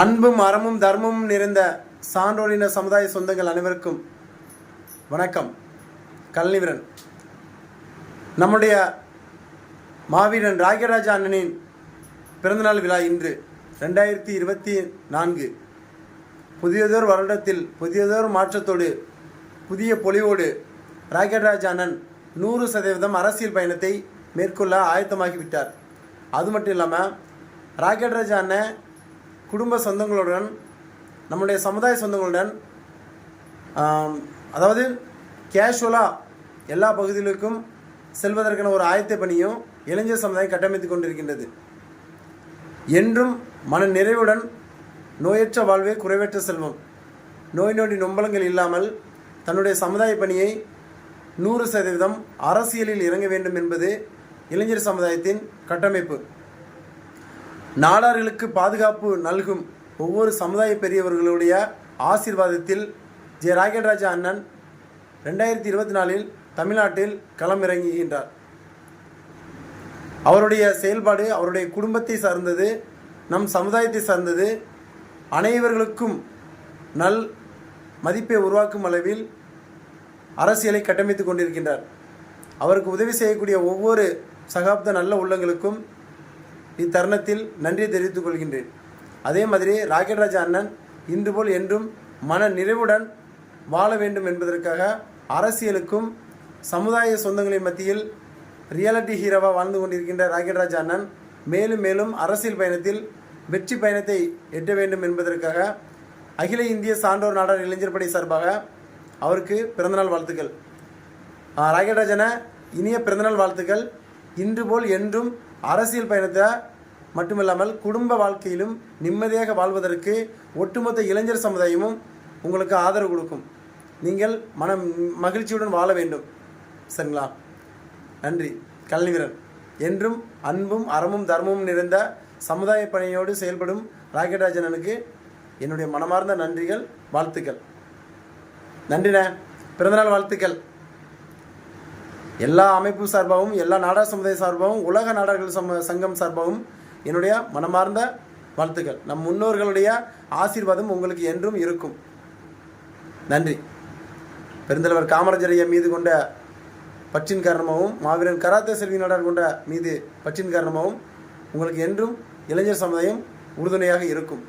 அன்பும் அறமும் தர்மமும் நிறைந்த சான்றோரின சமுதாய சொந்தங்கள் அனைவருக்கும் வணக்கம். கல்நிவரன். நம்முடைய மாவீரன் ராகராஜ அண்ணனின் பிறந்தநாள் விழா இன்று ரெண்டாயிரத்தி இருபத்தி நான்கு. புதியதோர் வருடத்தில் புதியதோர் மாற்றத்தோடு புதிய பொலிவோடு ராகராஜ அண்ணன் நூறு சதவீதம் அரசியல் பயணத்தை மேற்கொள்ள ஆயத்தமாகிவிட்டார். அது மட்டும் இல்லாமல் ராகராஜ அண்ணன் குடும்ப சொந்தங்களுடன் நம்முடைய சமுதாய சொந்தங்களுடன் அதாவது கேஷுவலாக எல்லா பகுதிகளுக்கும் செல்வதற்கான ஒரு ஆயத்த பணியும் இளைஞர் சமுதாயம் கட்டமைத்து கொண்டிருக்கின்றது. என்றும் மன நிறைவுடன் நோயற்ற வாழ்வே குறைவற்ற செல்வம். நோய் நொடி நொம்பலங்கள் இல்லாமல் தன்னுடைய சமுதாய பணியை நூறு சதவீதம் அரசியலில் இறங்க வேண்டும் என்பது இளைஞர் சமுதாயத்தின் கட்டமைப்பு. நாடார்களுக்கு பாதுகாப்பு நல்கும் ஒவ்வொரு சமுதாய பெரியவர்களுடைய ஆசீர்வாதத்தில் ஜெ. ராகேட்ராஜா அண்ணன் ரெண்டாயிரத்தி இருபத்தி நாலில் தமிழ்நாட்டில் களமிறங்குகின்றார். அவருடைய செயல்பாடு அவருடைய குடும்பத்தை சார்ந்தது நம் சமுதாயத்தை சார்ந்தது அனைவர்களுக்கும் நல் மதிப்பை உருவாக்கும் அளவில் அரசியலை கட்டமைத்து கொண்டிருக்கின்றார். அவருக்கு உதவி செய்யக்கூடிய ஒவ்வொரு சகாப்த நல்ல உள்ளங்களுக்கும் இத்தருணத்தில் நன்றி தெரிவித்துக் கொள்கின்றேன். அதே மாதிரி ராக்கெட்ராஜா அண்ணன் இன்று போல் என்றும் மன நிறைவுடன் வாழ வேண்டும் என்பதற்காக அரசியலுக்கும் சமுதாய சொந்தங்களின் மத்தியில் ரியாலிட்டி ஹீரோவாக வாழ்ந்து கொண்டிருக்கின்ற ராக்கெட்ராஜா அண்ணன் மேலும் மேலும் அரசியல் பயணத்தில் வெற்றி பயணத்தை எட்ட வேண்டும் என்பதற்காக அகில இந்திய சான்றோர் நாடார் இளைஞர் படை சார்பாக அவருக்கு பிறந்தநாள் வாழ்த்துக்கள். ஆ, ராக்கெட்ராஜன இனிய பிறந்தநாள் வாழ்த்துக்கள். இன்று போல் என்றும் அரசியல் பயணத்தை மட்டுமில்லாமல் குடும்ப வாழ்க்கையிலும் நிம்மதியாக வாழ்வதற்கு ஒட்டுமொத்த இளைஞர் சமுதாயமும் உங்களுக்கு ஆதரவு கொடுக்கும். நீங்கள் மன மகிழ்ச்சியுடன் வாழ வேண்டும். சரிங்களா? நன்றி. கல்விவீரன் என்றும் அன்பும் அறமும் தர்மமும் நிறைந்த சமுதாய பணியோடு செயல்படும் ராக்கெட்ராஜனனுக்கு என்னுடைய மனமார்ந்த நன்றிகள் வாழ்த்துக்கள். நன்றிண்ணே. பிறந்தநாள் வாழ்த்துக்கள். எல்லா அமைப்பு சார்பாகவும் எல்லா நாடக சமுதாய சார்பாகவும் உலக நாடகர்கள் சம சங்கம் சார்பாகவும் என்னுடைய மனமார்ந்த வாழ்த்துக்கள். நம் முன்னோர்களுடைய ஆசீர்வாதம் உங்களுக்கு என்றும் இருக்கும். நன்றி. பெருந்தலைவர் காமராஜர் ஐயா மீது கொண்ட பற்றின் காரணமாகவும் மாவீரன் கராத்தே செல்வி நாடார் கொண்ட மீது பற்றின் காரணமாகவும் உங்களுக்கு என்றும் இளைஞர் சமுதாயம் உறுதுணையாக இருக்கும்.